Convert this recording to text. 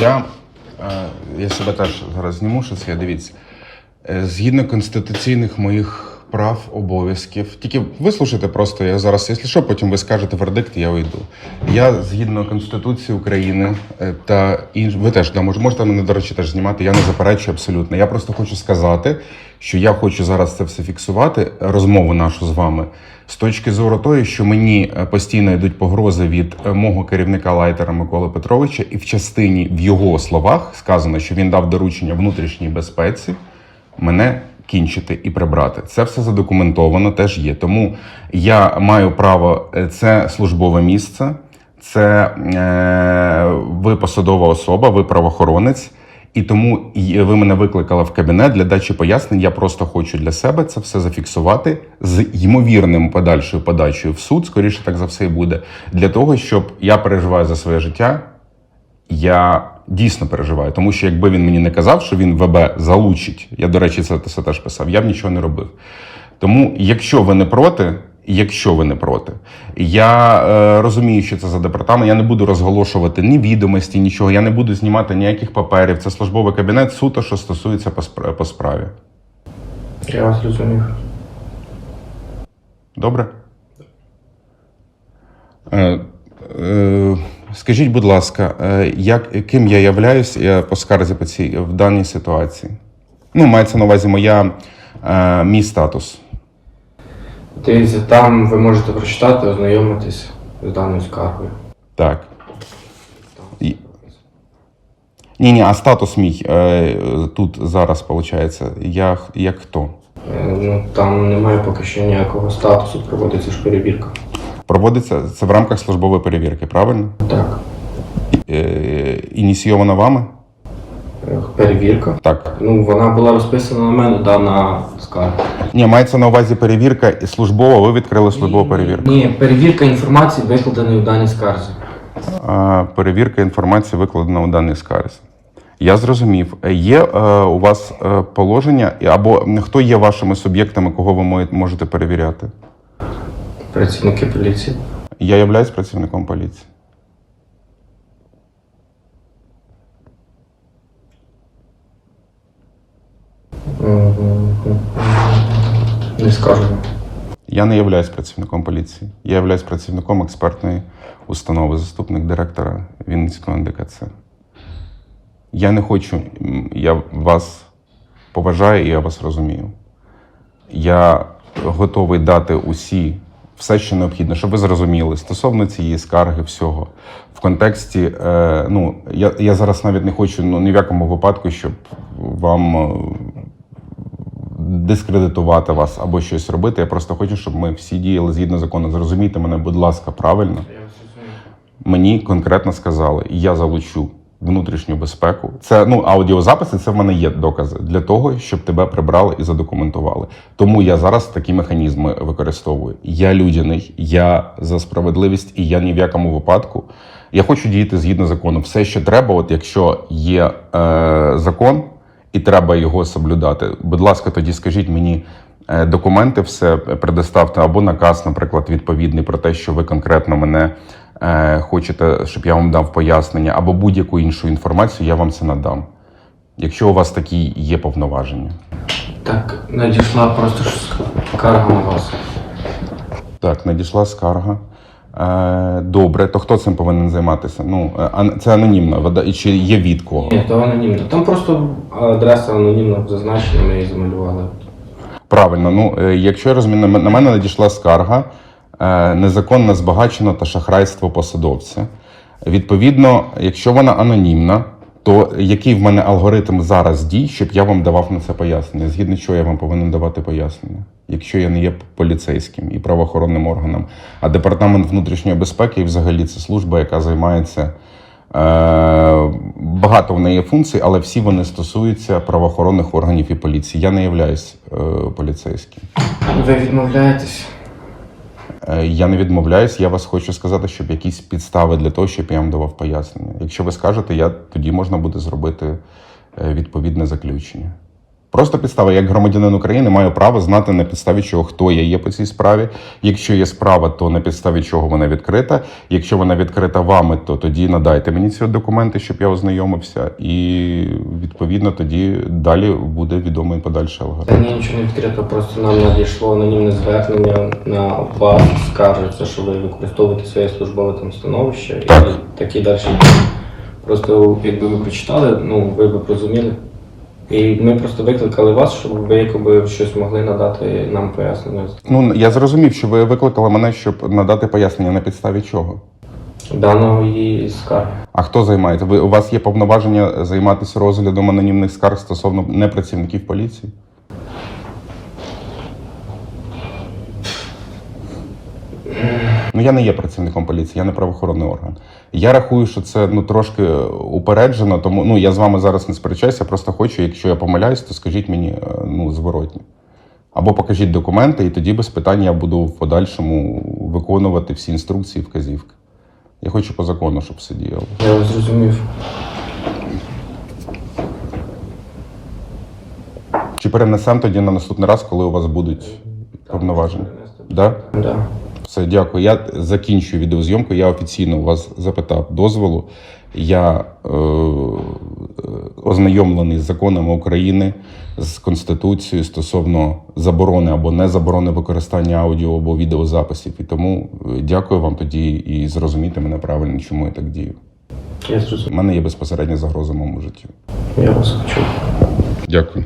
Я, е, я себе теж зараз зніму, що це я дивіться. Е, Згідно конституційних моїх прав, обов'язків, тільки вислухайте просто, я зараз, якщо що, потім ви скажете вердикт, я уйду. Я згідно Конституції України е, та інш... ви теж да, мож- можете мене, до речі, теж знімати, я не заперечую абсолютно. Я просто хочу сказати, що я хочу зараз це все фіксувати, розмову нашу з вами, з точки зору тої, що мені е, постійно йдуть погрози від е, мого керівника лайтера Миколи Петровича, і в частині в його словах сказано, що він дав доручення внутрішній безпеці мене кінчити і прибрати. Це все задокументовано, теж є. Тому я маю право, е, це службове місце, це е, ви посадова особа, ви правоохоронець. І тому ви мене викликали в кабінет для дачі пояснень. Я просто хочу для себе це все зафіксувати з ймовірним подальшою подачею в суд. Скоріше так за все і буде. Для того, щоб я переживаю за своє життя, я дійсно переживаю, тому що якби він мені не казав, що він ВБ залучить, я, до речі, це, це теж писав, я б нічого не робив. Тому, якщо ви не проти, якщо ви не проти, я е, розумію, що це за департамент. Я не буду розголошувати ні відомості, нічого. Я не буду знімати ніяких паперів. Це службовий кабінет, суто, що стосується по, спра- по справі. Я вас розумів. Добре? Е, скажіть, будь ласка, е, як, ким я являюсь по скарзі по цій, в даній ситуації? Ну, мається на увазі моя, е, мій статус. Дивіться, там ви можете прочитати, ознайомитись з даною скаргою. Так. Ні, ні, а статус мій е, тут зараз виходить. Я як хто? Е, Ну, там немає поки що ніякого статусу, проводиться ж перевірка. Проводиться це в рамках службової перевірки, правильно? Так. Е, ініційована вами? Е, Перевірка. Так. Ну, вона була розписана на мене, дана скарга. Ні, мається на увазі перевірка і службова. Ви відкрили службову перевірку. Ні, перевірка інформації викладеної в даній скарзі. А, Перевірка інформації викладена у даній скарзі. Я зрозумів. Є е, у вас е, положення або хто є вашими суб'єктами, кого ви можете перевіряти? Працівники поліції. Я являюсь працівником поліції. Не скажу. Я не являюсь працівником поліції. Я являюсь працівником експертної установи, заступник директора Вінницького НДКЦ. Я не хочу, я вас поважаю і я вас розумію. Я готовий дати усі, все, що необхідно, щоб ви зрозуміли стосовно цієї скарги, всього. В контексті, е, ну, я, я зараз навіть не хочу ну, ні в якому випадку, щоб вам е, дискредитувати вас або щось робити. Я просто хочу, щоб ми всі діяли згідно закону. Зрозумійте мене, будь ласка, правильно. Мені конкретно сказали, я залучу внутрішню безпеку. Це ну аудіозаписи, це в мене є докази для того, щоб тебе прибрали і задокументували. Тому я зараз такі механізми використовую. Я людяний, я за справедливість, і я ні в якому випадку. Я хочу діяти згідно закону. Все, що треба, от якщо є е, закон і треба його соблюдати. Будь ласка, тоді скажіть мені е, документи, все предоставте або наказ, наприклад, відповідний про те, що ви конкретно мене хочете, щоб я вам дав пояснення, або будь-яку іншу інформацію, я вам це надам. Якщо у вас такі є повноваження. Так, надійшла просто скарга на вас. Так, надійшла скарга. Е, добре, то хто цим повинен займатися? Ну, е, це анонімно, чи є від кого? Ні, то анонімно. Там просто адреса анонімно зазначена, ми її замалювали. Правильно, ну е, якщо я розумію, на мене надійшла скарга, е, незаконне збагачено та шахрайство посадовця. Відповідно, якщо вона анонімна, то який в мене алгоритм зараз дій, щоб я вам давав на це пояснення? Згідно чого я вам повинен давати пояснення, якщо я не є поліцейським і правоохоронним органом, а департамент внутрішньої безпеки і взагалі це служба, яка займається. Е, Багато в неї функцій, але всі вони стосуються правоохоронних органів і поліції. Я не являюсь е, поліцейським. Ви відмовляєтесь? Е, Я не відмовляюсь, я вас хочу сказати, щоб якісь підстави для того, щоб я вам давав пояснення. Якщо ви скажете, я тоді можна буде зробити е, відповідне заключення. Просто підстава, як громадянин України, маю право знати на підставі чого хто я є по цій справі. Якщо є справа, то на підставі чого вона відкрита. Якщо вона відкрита вами, то тоді надайте мені ці документи, щоб я ознайомився, і відповідно тоді далі буде відомий подальший Та алгоритм. ні, нічого не відкрито, просто нам надійшло анонімне звернення на вас, скаржиться, що ви використовуєте своє службове там становище Так. і такі далі. Просто якби ви прочитали, ну ви б розуміли. І ми просто викликали вас, щоб ви якоби щось могли надати нам пояснення Ну я зрозумів, що ви викликали мене, щоб надати пояснення на підставі чого. Даної скарги. А хто займається? Ви у вас є повноваження займатися розглядом анонімних скарг стосовно непрацівників поліції? Ну, я не є працівником поліції, я не правоохоронний орган. Я рахую, що це ну трошки упереджено, тому ну я з вами зараз не сперечаюся, просто хочу, якщо я помиляюсь, то скажіть мені е, ну, зворотні. Або покажіть документи, і тоді без питань я буду в подальшому виконувати всі інструкції, вказівки. Я хочу по закону, щоб все діяло. Я вас зрозумів. Чи перенесемо тоді на наступний раз, коли у вас будуть повноваження? Да? Да. Все, дякую. Я закінчую відеозйомку. Я офіційно у вас запитав дозволу. Я е, ознайомлений з законами України, з Конституцією стосовно заборони або не заборони використання аудіо або відеозаписів. І тому е, дякую вам тоді і зрозуміти мене правильно, чому я так дію. Я У мене є безпосередня загроза моєму життю. Я вас хочу. Дякую.